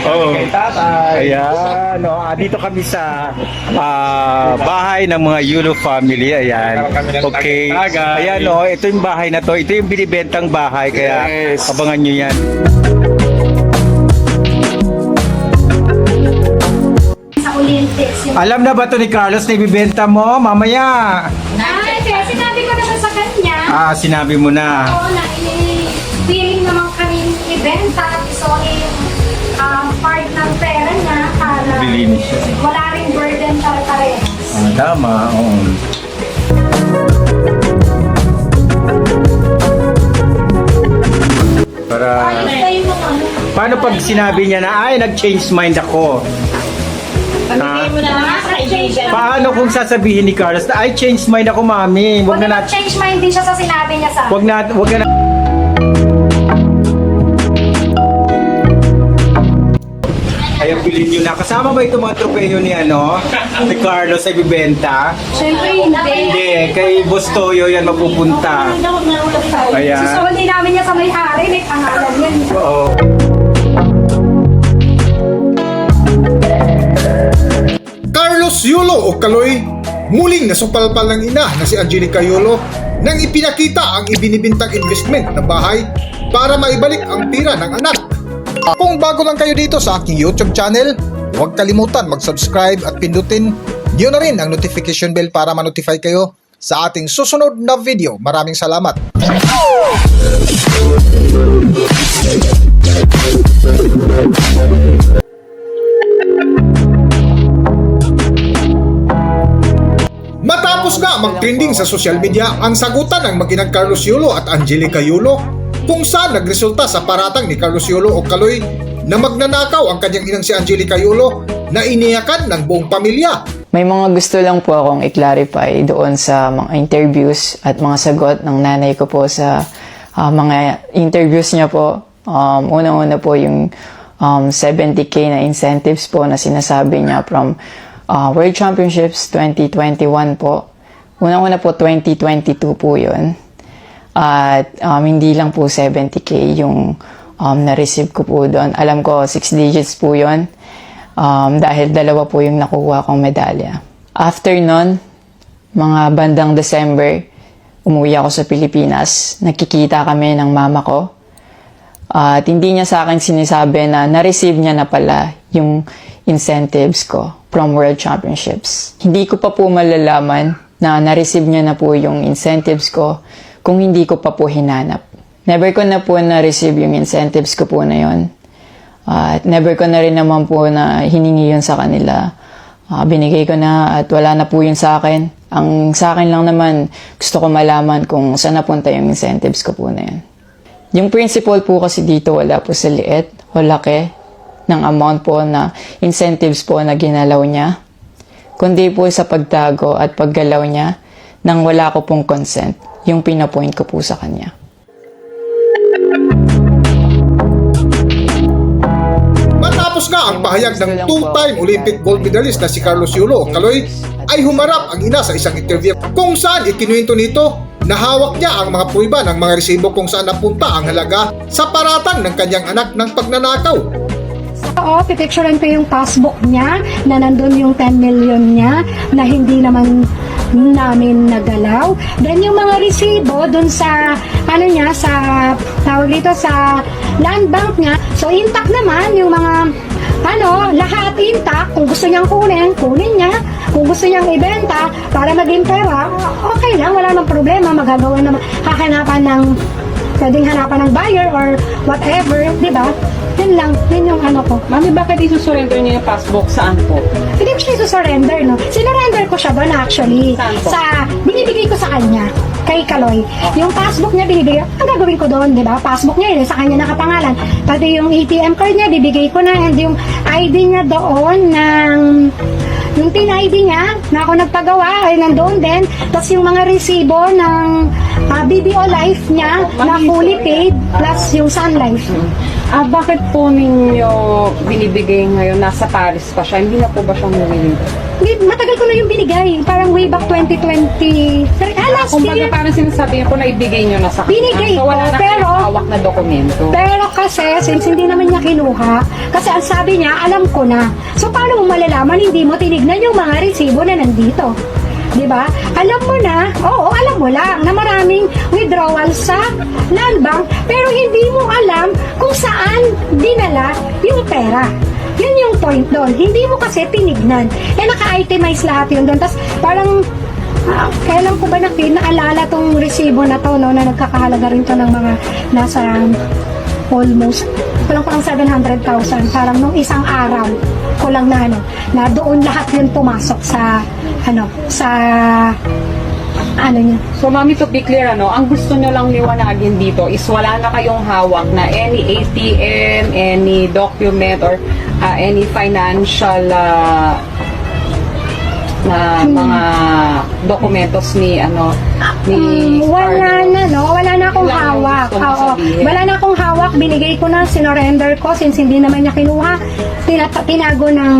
Oo. kay tatay. Ayan, no, ah, dito kami sa ah, bahay ng mga Yulo family. Ayan. Kami Okay. Ayan, no, ito yung bahay na to. Ito yung binibentang bahay. Kaya Yes. abangan nyo yan. sa Olympics. Yung... Alam na ba to ni Carlos na ibibenta mo? Mamaya. Ay, kaya sinabi ko naman sa kanya, Ah, sinabi mo na. oo na, i-feeling naman kami ibenta part ng pera niya para Bilhin siya. wala rin burden para parehas. Ah, tama. Oo. Para... Ay, mo ano. Paano pag sinabi niya na, ay, nag-change mind ako? Mo na mga kaibigan. Paano kung sasabihin ni Carlos na, ay, change mind ako, mami. Wag Huwag na naman natin, change mind din siya sa sinabi niya sa wag na, wag na Ay, bilhin nyo na. Kasama ba itong mga tropeyo ni ano? Ni Carlos sa ibibenta? Siyempre, hindi. Hindi, kay Bostoyo yan mapupunta. Ayan. Susuli namin niya sa may-ari, may pangalan yan. Oo. Carlos Yulo o Kaloy, muling nasupalpal ng ina na si Angelica Yulo nang ipinakita ang ibinibintang investment na bahay para maibalik ang tira ng anak. Kung bago lang kayo dito sa aking YouTube channel, huwag kalimutan mag-subscribe at pindutin niyo na rin ang notification bell para ma-notify kayo sa ating susunod na video. Maraming salamat! Matapos nga mag-trending sa social media ang sagutan ng maginang Carlos Yulo at Angelica Yulo kung saan nagresulta sa paratang ni Carlos Yulo o Kaloy na magnanakaw ang kanyang inang si Angelica Yulo na iniyakan ng buong pamilya. May mga gusto lang po akong i-clarify doon sa mga interviews at mga sagot ng nanay ko po sa ah, mga interviews niya po. Um, Unang-una po yung um, 70k na incentives po na sinasabi niya from ah, World Championships 2021 po. Unang-una po 2022 po yun. At um, hindi lang po 70k yung um, na-receive ko po doon. Alam ko 6 digits po yun. Um, dahil dalawa po yung nakuha kong medalya. After nun, mga bandang December, umuwi ako sa Pilipinas. Nakikita kami ng mama ko. At hindi niya sa akin sinisabi na na-receive niya na pala yung incentives ko from World Championships. Hindi ko pa po malalaman na na-receive niya na po yung incentives ko kung hindi ko pa po hinanap. Never ko na po na-receive yung incentives ko po na yon. At never ko na rin naman po na hiningi yun sa kanila. Ah, binigay ko na at wala na po yun sa akin. Ang sa akin lang naman, gusto ko malaman kung saan napunta yung incentives ko po na yun. Yung principle po kasi dito wala po sa liit o laki ng amount po na incentives po na ginalaw niya. Kundi po sa pagtago at paggalaw niya nang wala ko pong consent yung pinapoint ko po sa kanya. Matapos nga ang pahayag ng two-time Olympic gold medalist na si Carlos Yulo Kaloy ay humarap ang ina sa isang interview kung saan ikinuwento nito na hawak niya ang mga pruiba ng mga resibo kung saan napunta ang halaga sa paratang ng kanyang anak ng pagnanakaw. Oo, pipicturean ko yung passbook niya na nandun yung 10 million niya na hindi naman namin nagalaw. Then yung mga resibo dun sa ano niya sa tawag dito sa land bank niya. So intact naman yung mga ano, lahat intact. Kung gusto niyang kunin, kunin niya. Kung gusto niyang ibenta para maging pera, okay lang, wala nang problema. Magagawa naman, hahanapan ng pwedeng hanapan ng buyer or whatever, di ba? Yun lang, yun yung ano ko. Mami, bakit isusurrender niyo yung passbook? Saan po? Hindi ko siya surrender, no? Sinurrender ko siya doon actually. Saan po? Sa, binibigay ko sa kanya, kay Kaloy. Yung passbook niya binibigay, ang gagawin ko doon, di ba? Passbook niya, yun, sa kanya nakapangalan. Pati yung ATM card niya, bibigay ko na. And yung ID niya doon ng yung tin ID niya na ako nagpagawa ay nandoon din. Tapos yung mga resibo ng ah, BBO Life niya na fully paid plus yung Sun Life. Ah, bakit po ninyo binibigay ngayon? Nasa Paris pa siya. Hindi na po ba siya umuwi dito? Di- Matagal ko na yung binigay. Parang way back 2020. Pero, ah, last Kung year. parang sinasabi ko na ibigay nyo na sa kanya. Binigay so, wala ko, na pero- kayong hawak na dokumento. Pero kasi, since hindi naman niya kinuha, kasi ang sabi niya, alam ko na. So, paano mo malalaman, hindi mo tinignan yung mga resibo na nandito? Di ba? Alam mo na, oo, mo lang na maraming withdrawal sa land bank, pero hindi mo alam kung saan dinala yung pera. Yun yung point doon. Hindi mo kasi tinignan. Eh, naka-itemize lahat yun doon. Tapos, parang Ah, kailan ko ba na naalala tong resibo na to, no, na nagkakahalaga rin to ng mga nasa almost, kulang kulang 700,000, parang nung isang araw, kulang na ano, na doon lahat yun pumasok sa, ano, sa, ano niya, So, mami, to be clear, ano, ang gusto nyo lang liwanagin dito is wala na kayong hawak na any ATM, any document, or ah, any financial ah, na mga dokumentos ni ano ni Mm, wala na, no? Wala na akong yung hawak. gusto mo Oo. sabihin. Wala na akong hawak. Binigay ko na, sinorender ko since hindi naman niya kinuha. Tinata- tinago ng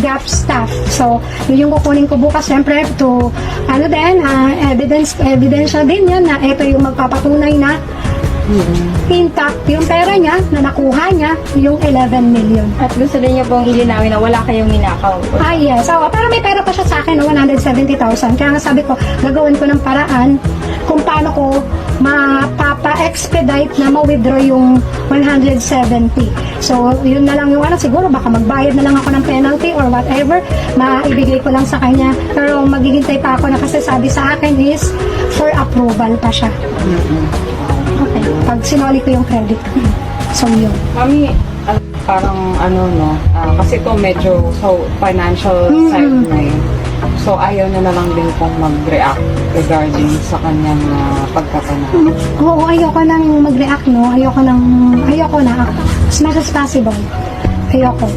gap staff. So, yun yung kukunin ko bukas. Siyempre, to, ano din, ah, evidence, evidential din yan na ito yung magpapatunay na intact yung pera niya na nakuha niya yung 11 million. At gusto din niyo pong ilinawin na wala kayong ninakaw. Ah, yes. So, pero may pera pa siya sa akin, no, 170,000. Kaya nga sabi ko, gagawin ko ng paraan kung paano ko mapapa-expedite na ma-withdraw yung 170. So, yun na lang yung ano, siguro baka magbayad na lang ako ng penalty or whatever, maibigay ko lang sa kanya. Pero maghihintay pa ako na kasi sabi sa akin is for approval pa siya. Okay. Pag sinoli ko yung credit. So, yun. Mami, ah, parang ano no, ah, kasi to medyo so financial side na yun. So ayaw na na lang din pong mag-react regarding sa kanyang uh, pagkapanalo. Oo, ayoko nang mag-react, no? Ayoko nang, ayoko na. As much as possible. Ayoko.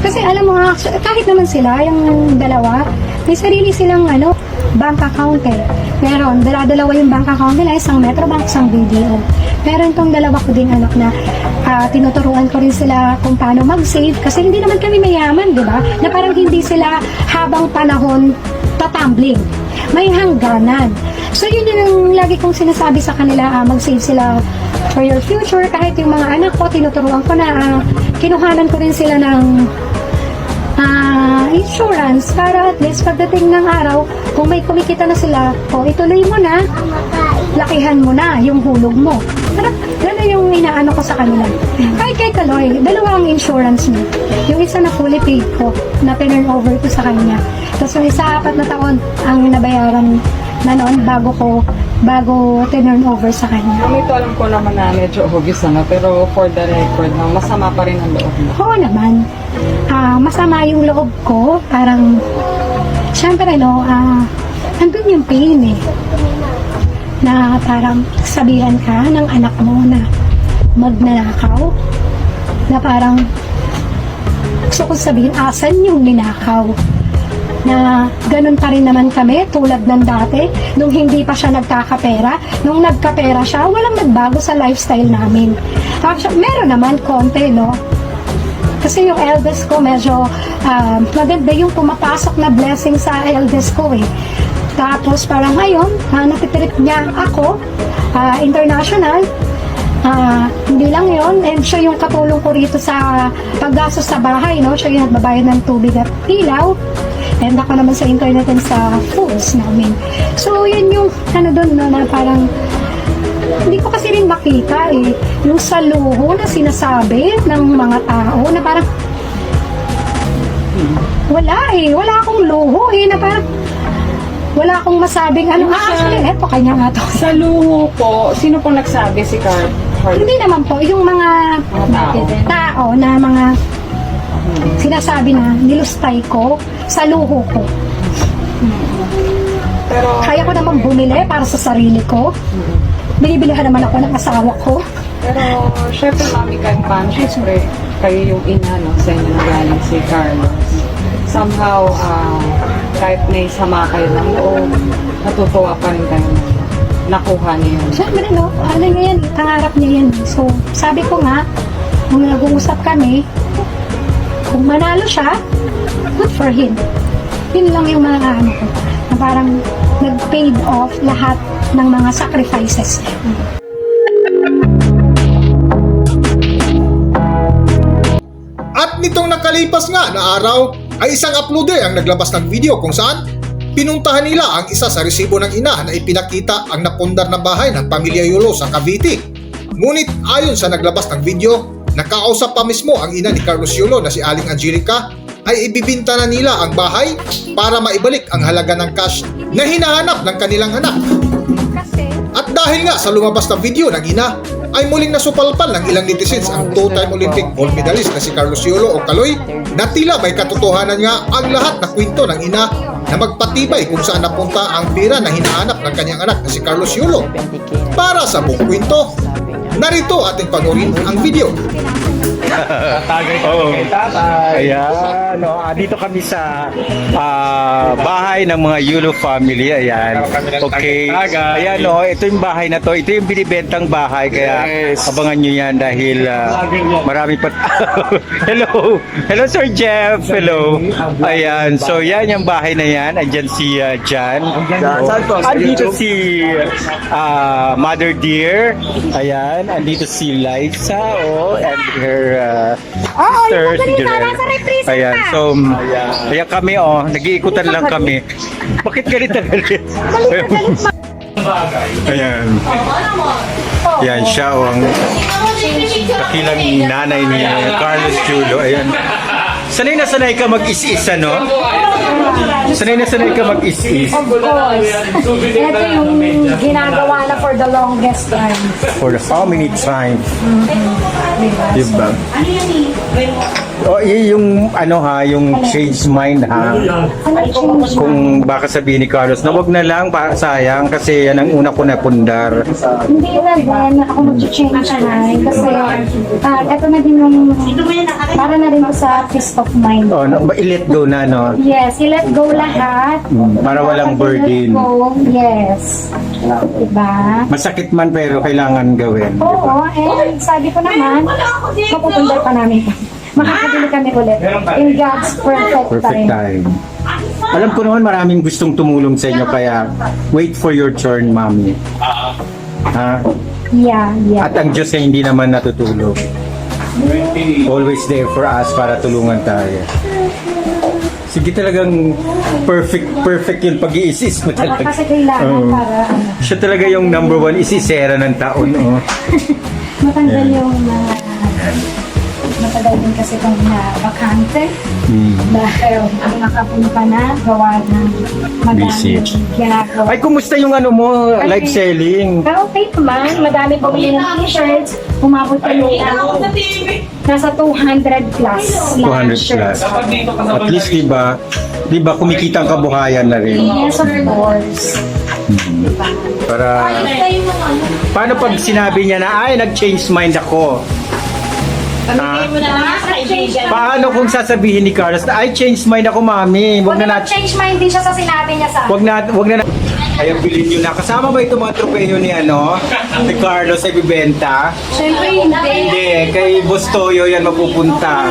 Kasi alam mo nga, kahit naman sila, yung dalawa, may sarili silang, ano, bank account eh. Meron, dala-dalawa yung bank account nila, isang Metrobank, isang BDO. Meron tong dalawa ko ding anak na ah, tinuturuan ko rin sila kung paano mag-save kasi hindi naman kami mayaman, di ba? Na parang hindi sila habang panahon tatambling. May hangganan. So yun yun ang lagi kong sinasabi sa kanila, ah, mag-save sila for your future. Kahit yung mga anak ko, tinuturuan ko na, ah, kinuhanan ko rin sila ng insurance para at least pagdating ng araw, kung may kumikita na sila, o ituloy mo na, lakihan mo na yung hulog mo. Gano'n yung inaano ko sa kanila. Kahit kay Kaloy, dalawa ang insurance niya. Yung isa na fully paid ko, na turn over ko sa kanya. Tapos yung isa, apat na taon ang nabayaran na noon bago ko, bago turn over sa kanya. Mami, ito alam ko naman na medyo obvious na, pero for the record, no, masama pa rin ang loob mo. Oo naman. Ah, masama yung loob ko. Parang, syempre, no, ah, andun yung pain eh. Na parang sabihan ka ng anak mo na magnanakaw. Na parang, gusto ko sabihin, asan yung ninakaw? na ganun pa rin naman kami tulad ng dati nung hindi pa siya nagkakapera nung nagkapera siya walang nagbago sa lifestyle namin Actually, meron naman konti no kasi yung eldest ko medyo um, maganda yung pumapasok na blessing sa eldest ko eh. Tapos parang ngayon, uh, natitrip niya ako, ah, international, Ah, hindi lang yon and siya yung katulong ko rito sa paggastos sa bahay, no? Siya yung nagbabayad ng tubig at ilaw. And ako naman sa internet and sa foods namin. So, yun yung ano doon, no, na parang hindi ko kasi rin makita eh, yung saluho na sinasabi ng mga tao na parang wala eh, wala akong luho eh, na parang wala akong masabing ano, ah, actually, eto, kanya nga to. Sa luho po, sino pong nagsabi si Carl? Carl? Hindi naman po, yung mga tao. tao na mga sinasabi na nilustay ko sa luho ko. Pero, Kaya ko naman bumili para sa sarili ko. Binibilihan naman ako ng asawa ko. pero, syempre, mami, kahit paano, syempre, kayo yung ina, no, sa inyo na galing si Carlos. Somehow, ah, kahit may sama kayo ng loob, natutuwa pa rin kayo na nakuha niyo yun. Siyempre, no, ano niya yan, pangarap niya yan. So, sabi ko nga, nung nag-uusap kami, kung manalo siya, good for him. Yun lang yung mga ano ko. Na parang nag-paid off lahat ng mga sacrifices niya. At nitong nakalipas nga na araw ay isang uploader ang naglabas ng video kung saan pinuntahan nila ang isa sa resibo ng ina na ipinakita ang napundar na bahay ng pamilya Yulo sa Cavite. Ngunit ayon sa naglabas ng video, nakausap pa mismo ang ina ni Carlos Yulo na si Aling Angelica ay ibibinta na nila ang bahay para maibalik ang halaga ng cash na hinahanap ng kanilang anak. At dahil nga sa lumabas na video ng ina, ay muling nasupalpal ng ilang netizens ang two-time Olympic gold medalist na si Carlos Yolo o Kaloy na tila may katotohanan nga ang lahat na kwento ng ina na magpatibay kung saan napunta ang pira na hinahanap ng kanyang anak na si Carlos Yolo. 70k na Para sa buong kwento, narito ating panoorin ang video. Oo. Ayan, no, ah, dito kami sa ah, bahay ng mga Yulo family. Ayan. Okay. Ayan, no, ito yung bahay na to. Ito yung binibentang bahay. Kaya abangan nyo yan dahil ah, marami pa. Hello. Hello, Sir Jeff. Hello. Ayan. So, yan yung bahay na yan. Andyan si ah, Jan. Oh, Andito si ah, Mother Dear. Ayan. Andito si Liza. Oh, and her uh, sister. si Jerel. Ayan. So, um, ayan kami oh. Nag-iikutan lang kami. Bakit galit na galit? Ayan. Ayan siya oh, ang kakilang nanay ni Carlos Chulo. Ayan. Sanay na sanay ka mag-is-is, ano? Sanay na sanay ka mag-is-is of course, ito yung ginagawa na for the longest time. for how many times? Diba? O, yun yung ano ha, yung change mind ha. Kung baka sabihin ni Carlos na wag na lang, pa, sayang kasi yan ang una ko napundar. Hindi na din ako mag-change mind kasi ah, ito na din yung para na rin po sa peace of mind. O, no, i-let go na, no? Yes, i-let go lahat. Mm, Para walang Kapag burden. go, Yes. Diba? Masakit man pero kailangan gawin. Oo, and sabi ko naman, mapupundar pa namin. Makakabili kami ulit. In God's perfect, Perfect time. time. Alam ko naman maraming gustong tumulong sa inyo kaya wait for your turn, mami. Ha? Yeah, yeah. At ang Diyos ay hindi naman natutulog. Always there for us para tulungan tayo. Sige talagang perfect, perfect yung pag-iisis mo talaga. Kasi kailangan Oo. para ano, Siya talaga yung number one isisera ng taon. Oh. matanggal yung mga matagal din kasi itong na bakante Hmm. dahil nakapunta na gawa ng Busy. madaming ginagawa. Ay, kumusta yung ano mo, live selling? Pero okay naman, madami bumili ng t-shirts, umabot kami ng nasa 200 plus. 200 lahat plus. shirts. At least, di ba, di ba kumikita ang kabuhayan na rin? Yes, of course. Para, paano pag sinabi niya na, ay, nag-change mind ako? Paano kung sasabihin ni Carlos na, ay, change mind ako, mami. Wag Huwag na na natin, change mind din siya sa sinabi niya sa wag na, wag na natin. Ay, bilhin nyo na. Kasama ba itong mga tropeyo ni ano? Ni Carlos ay bibenta? Siyempre hindi. Hindi, kay Bustoyo yan mapupunta.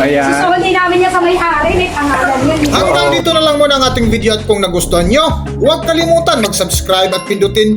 Ayan. Susundi namin niya sa may-ari, may pangalan yan. Hanggang dito na lang muna ang ating video at kung nagustuhan nyo, huwag kalimutan mag-subscribe at pindutin